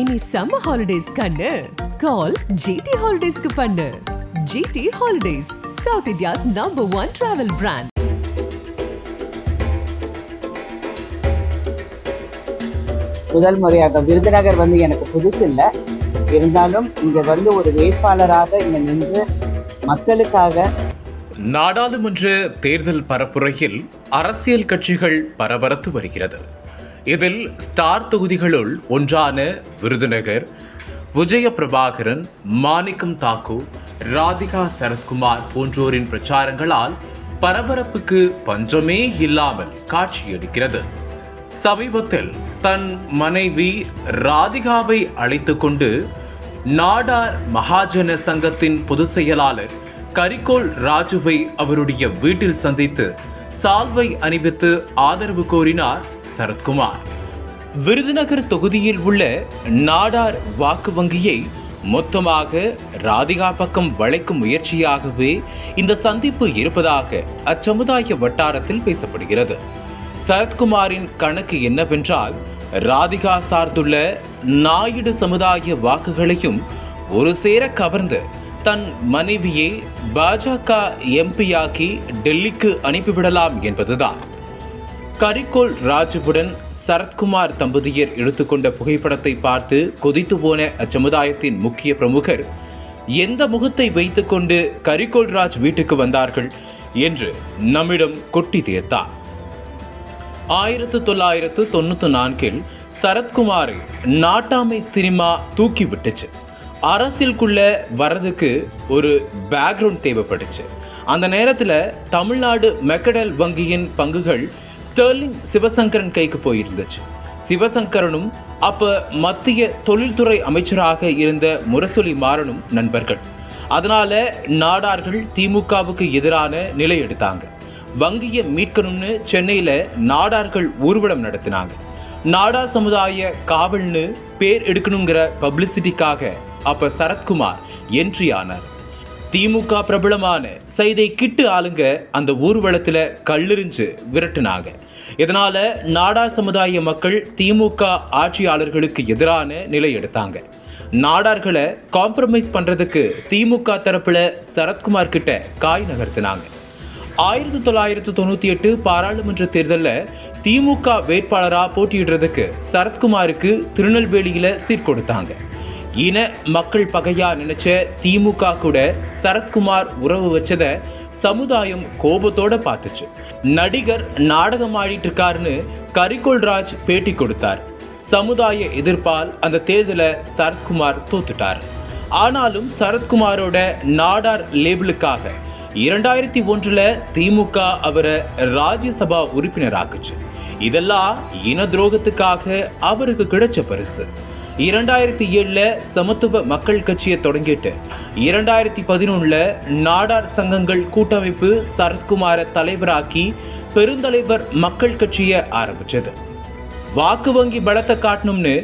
இனி summer holidays கண்ணு. கால் GT ஹாலிடேஸ்க்கு பண்ணு. GT holidays south India's number one travel brand முதல் முறையாக விருதுநகர் வந்து எனக்கு புதுசு இல்லை. இருந்தாலும் இங்க வந்து ஒரு வேட்பாளராக இங்க நின்று மக்களுக்காக நாடாளுமன்ற தேர்தல் பரப்புரையில் அரசியல் கட்சிகள் பரபரத்து வருகிறது. இதில் ஸ்டார் தொகுதிகளுள் ஒன்றான விருதுநகர் விஜய பிரபாகரன் மாணிக்கம் தாக்கூர் ராதிகா சரத்குமார் போன்றோரின் பிரச்சாரங்களால் பரபரப்புக்கு பஞ்சமே இல்லாமல் காட்சியளிக்கிறது. சமீபத்தில் தன் மனைவி ராதிகாவை அழைத்து கொண்டு நாடார் மகாஜன சங்கத்தின் பொதுச் செயலாளர் கரிகோல் ராஜுவை அவருடைய வீட்டில் சந்தித்து சால்வை அணிவித்து ஆதரவு கோரினார் சரத்குமார். விருதுநகர் தொகுதியில் உள்ள நாடார் வாக்கு வங்கியை மொத்தமாக ராதிகா பக்கம் வளைக்கும் முயற்சியாகவே இந்த சந்திப்பு இருப்பதாக அச்சமுதாய வட்டாரத்தில் பேசப்படுகிறது. சரத்குமாரின் கணக்கு என்னவென்றால் ராதிகா சார்ந்துள்ள நாயுடு சமுதாய வாக்குகளையும் ஒரு சேர கவர்ந்து தன் மனைவியை பாஜக எம்பியாக்கி டெல்லிக்கு அனுப்பிவிடலாம் என்பதுதான். கரிகோல் ராஜுவுடன் சரத்குமார் தம்பதியர் எடுத்துக்கொண்ட புகைப்படத்தை பார்த்து கொதித்து போன அச்சமுதாயத்தின் முக்கிய பிரமுகர் எந்த முகத்தை வைத்துக்கொண்டு கரிகோல் ராஜ் வீட்டுக்கு வந்தார்கள்? என்று நம்மிடம் கொட்டி தீர்த்தார். ஆயிரத்து தொள்ளாயிரத்து தொண்ணூற்றி நான்கில் சரத்குமாரை நாட்டாமை சினிமா தூக்கி விட்டுச்சு. அரசியலுக்குள்ள வர்றதுக்கு ஒரு பேக்ரவுண்ட் தேவைப்பட்டுச்சு அந்த நேரத்தில் தமிழ்நாடு மெக்கடல் வங்கியின் பங்குகள் ஸ்டெர்லிங் சிவசங்கரன் கைக்கு போயிருந்துச்சு. சிவசங்கரனும் அப்போ மத்திய தொழில்துறை அமைச்சராக இருந்த முரசொலி மாறனும் நண்பர்கள். அதனால நாடார்கள் திமுகவுக்கு எதிரான நிலை எடுத்தாங்க. வங்கியை மீட்கணும்னு சென்னையில் நாடார்கள் ஊர்வலம் நடத்தினாங்க. நாடா சமுதாய காவல்னு பேர் எடுக்கணுங்கிற பப்ளிசிட்டிக்காக அப்போ சரத்குமார் என்ட்ரி ஆனார். திமுக பிரபலமான சைதை கிட்டு ஆளுங்க அந்த ஊர்வலத்தில் கல்லெறிஞ்சு விரட்டுனாங்க. இதனால் நாடா சமுதாய மக்கள் திமுக ஆட்சியாளர்களுக்கு எதிரான நிலை எடுத்தாங்க. நாடார்களை காம்ப்ரமைஸ் பண்ணுறதுக்கு திமுக தரப்பில் சரத்குமார் கிட்ட காய் நகர்த்தினாங்க. ஆயிரத்தி தொள்ளாயிரத்து தொண்ணூற்றி எட்டு பாராளுமன்ற தேர்தலில் திமுக வேட்பாளராக போட்டியிடுறதுக்கு சரத்குமாருக்கு திருநெல்வேலியில் சீட் கொடுத்தாங்க. இன மக்கள் பகையா நினைச்ச திமுக கூட சரத்குமார் உறவு வச்சத சமுதாயம் கோபத்தோட பார்த்துச்சு. நடிகர் நாடகம் ஆடிட்டு இருக்காருன்னு கரிகோல் ராஜ் பேட்டி கொடுத்தார். சமுதாய எதிர்ப்பால் அந்த தேர்தலை சரத்குமார் தோத்துட்டார். ஆனாலும் சரத்குமாரோட நாடார் லேபிளுக்காக இரண்டாயிரத்தி ஒன்றில் திமுக அவரை ராஜ்யசபா உறுப்பினராக்குச்சு. இதெல்லாம் இன துரோகத்துக்காக அவருக்கு கிடைச்ச பரிசு. இரண்டாயிரத்தி ஏழில் சமத்துவ மக்கள் கட்சியை தொடங்கிட்டு இரண்டாயிரத்தி பதினொன்றில் நாடார் சங்கங்கள் கூட்டமைப்பு சரத்குமாரை தலைவராக்கி பெருந்தலைவர் மக்கள் கட்சியை ஆரம்பித்தது வாக்கு வங்கி பலத்தை காட்டணும்னு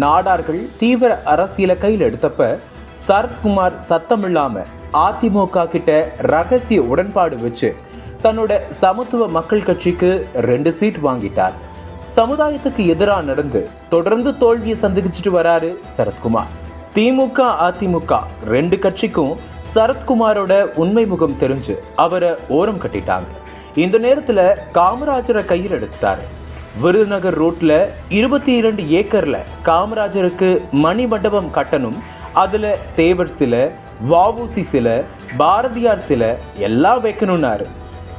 நாடார்கள் தீவிர அரசியலை கையில் எடுத்தப்ப சரத்குமார் சத்தம் இல்லாமல் அதிமுக கிட்ட ரகசிய உடன்பாடு வச்சு தன்னோட சமத்துவ மக்கள் கட்சிக்கு ரெண்டு சீட் வாங்கிட்டார். சமுதாயத்துக்கு எதிராக நடந்து தொடர்ந்து தோல்வியை சந்திச்சுட்டு வராரு சரத்குமார். திமுக அதிமுக ரெண்டு கட்சிக்கும் சரத்குமாரோட உண்மை முகம் தெரிஞ்சு அவரை ஓரம் கட்டிட்டாங்க. இந்த நேரத்தில் காமராஜரை கையில் எடுத்தார் விருதுநகர் ரோட்ல இருபத்தி இரண்டு ஏக்கர்ல காமராஜருக்கு மணி மண்டபம் கட்டணும் அதுல தேவர் சிலை வாவூசி சிலை பாரதியார் சிலை எல்லாம் வைக்கணும்னாரு.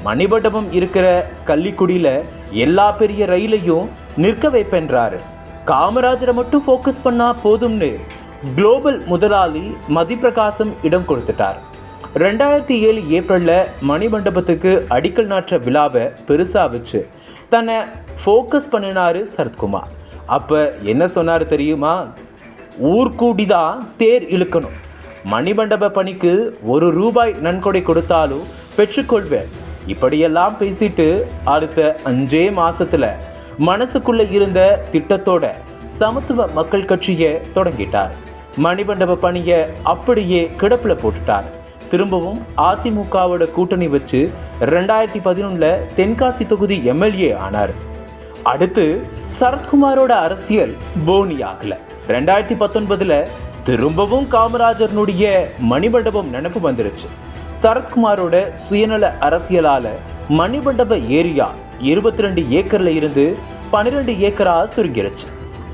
மணிமண்டபம் இருக்கிற கள்ளிக்குடியில எல்லா பெரிய ரயிலையும் நிற்க வைப்பென்றாரு. காமராஜரை மட்டும் ஃபோக்கஸ் பண்ணா போதும்னு குளோபல் முதலாளி மதிப்பிரகாசம் இடம் கொடுத்துட்டார். ரெண்டாயிரத்தி ஏழு ஏப்ரலில் மணிமண்டபத்துக்கு அடிக்கல் நாற்ற விழாவை பெருசாக வச்சு தன்னை ஃபோக்கஸ் பண்ணினாரு சரத்குமார். அப்போ என்ன சொன்னார் தெரியுமா? ஊர்கூடி தான் தேர் இழுக்கணும். மணிமண்டப பணிக்கு ஒரு ரூபாய் நன்கொடை கொடுத்தாலும் பெற்றுக்கொள்வேன். இப்படியெல்லாம் பேசிட்டு அடுத்த அஞ்சே மாசத்துல மனசுக்குள்ள இருந்த திட்டத்தோட சமத்துவ மக்கள் கட்சியை தொடங்கிட்டார். மணிமண்டப பணியை அப்படியே கிடப்புல போட்டுட்டார். திரும்பவும் அதிமுகவோட கூட்டணி வச்சு ரெண்டாயிரத்தி பதினொன்றில் தென்காசி தொகுதி எம்எல்ஏ ஆனார். அடுத்து சரத்குமாரோட அரசியல் போனி ஆகல ரெண்டாயிரத்தி பத்தொன்பதுல திரும்பவும் காமராஜர்னுடைய மணிமண்டபம் நினப்பு வந்துருச்சு. சரத்குமாரோட சுயநல அரசியலால மணிமண்டப ஏரியா இருபத்தி ரெண்டு ஏக்கர்ல இருந்து பன்னிரெண்டு ஏக்கரா சுருங்கிருச்சு.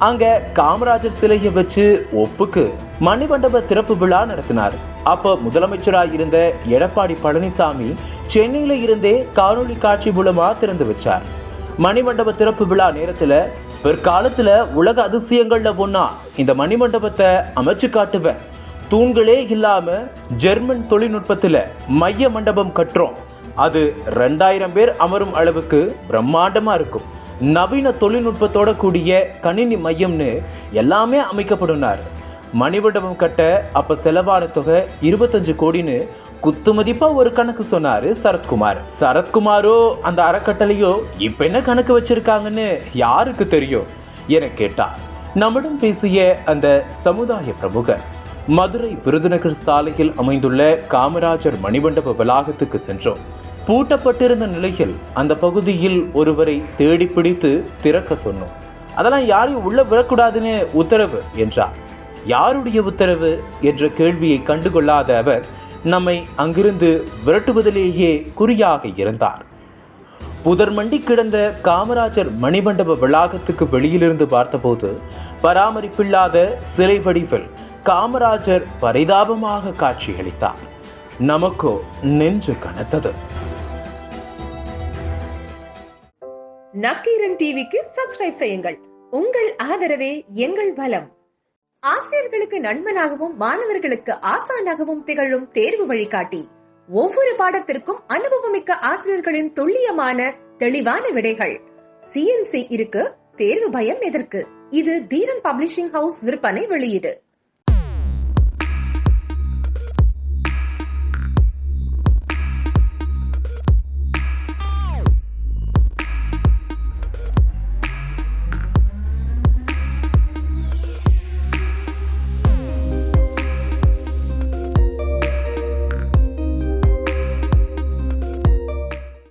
அங்க காமராஜர் சிலையை வச்சு ஒப்புக்கு மணிமண்டப திறப்பு விழா நடத்தினார். அப்ப முதலமைச்சராக இருந்த எடப்பாடி பழனிசாமி சென்னையில இருந்தே காணொலி காட்சி மூலமா திறந்து வச்சார். மணிமண்டப திறப்பு விழா நேரத்துல பிற்காலத்துல உலக அதிசயங்கள்ல ஒன்னா இந்த மணிமண்டபத்தை அமைச்சு காட்டுவேன். தூண்களே இல்லாம ஜெர்மன் தொழில்நுட்பத்துல மைய மண்டபம் கட்டுறோம். அது ரெண்டாயிரம் பேர் அமரும் அளவுக்கு பிரம்மாண்டமா இருக்கும். நவீன தொழில்நுட்பத்தோட கூடிய கணினி மையம்னு எல்லாமே அமைக்கப்படுனார் மணிமண்டபம் கட்ட அப்ப செலவான தொகை இருபத்தஞ்சு கோடின்னு குத்து மதிப்பா ஒரு கணக்கு சொன்னாரு சரத்குமார். சரத்குமாரோ அந்த அறக்கட்டளையோ இப்ப என்ன கணக்கு வச்சிருக்காங்கன்னு யாருக்கு தெரியும்? என கேட்டார் நம்மிடம் பேசிய அந்த சமுதாய பிரமுகர். மதுரை விருதுநகர் சாலையில் அமைந்துள்ள காமராஜர் மணிமண்டப வளாகத்துக்கு சென்றோம். பூட்டப்பட்டிருந்த நிலையில் அந்த பகுதியில் ஒருவரை தேடி பிடித்து திறக்க சொன்னோம். அதெல்லாம் யாரையும் உள்ள விடக்கூடாதுன்னு உத்தரவு என்றார். யாருடைய உத்தரவு? என்ற கேள்வியை கண்டுகொள்ளாத அவர் நம்மை அங்கிருந்து விரட்டுவதிலேயே குறியாக இருந்தார் புதர்மண்டி கிடந்த காமராஜர் மணிமண்டப வளாகத்துக்கு வெளியிலிருந்து பார்த்தபோது பராமரிப்பில்லாத சிலை வடிவில் காமராஜர் பரிதாபமாக காட்சியளித்தார். நமக்கோ நெஞ்சு கனத்தது. நக்கீரன் டிவிக்கு சப்ஸ்கிரைப் செய்யுங்கள். உங்கள் ஆதரவே எங்கள் பலம் ஆசிரியர்களுக்கு நண்பனாகவும் மாணவர்களுக்கு ஆசானாகவும் திகழும் தேர்வு வழிகாட்டி. ஒவ்வொரு பாடத்திற்கும் அனுபவமிக்க ஆசிரியர்களின் துல்லியமான தெளிவான விடைகள். சிஎன்சி இருக்கு தேர்வு பயம் எதற்கு? இது தீரன் பப்ளிஷிங் ஹவுஸ் விற்பனை வெளியீடு.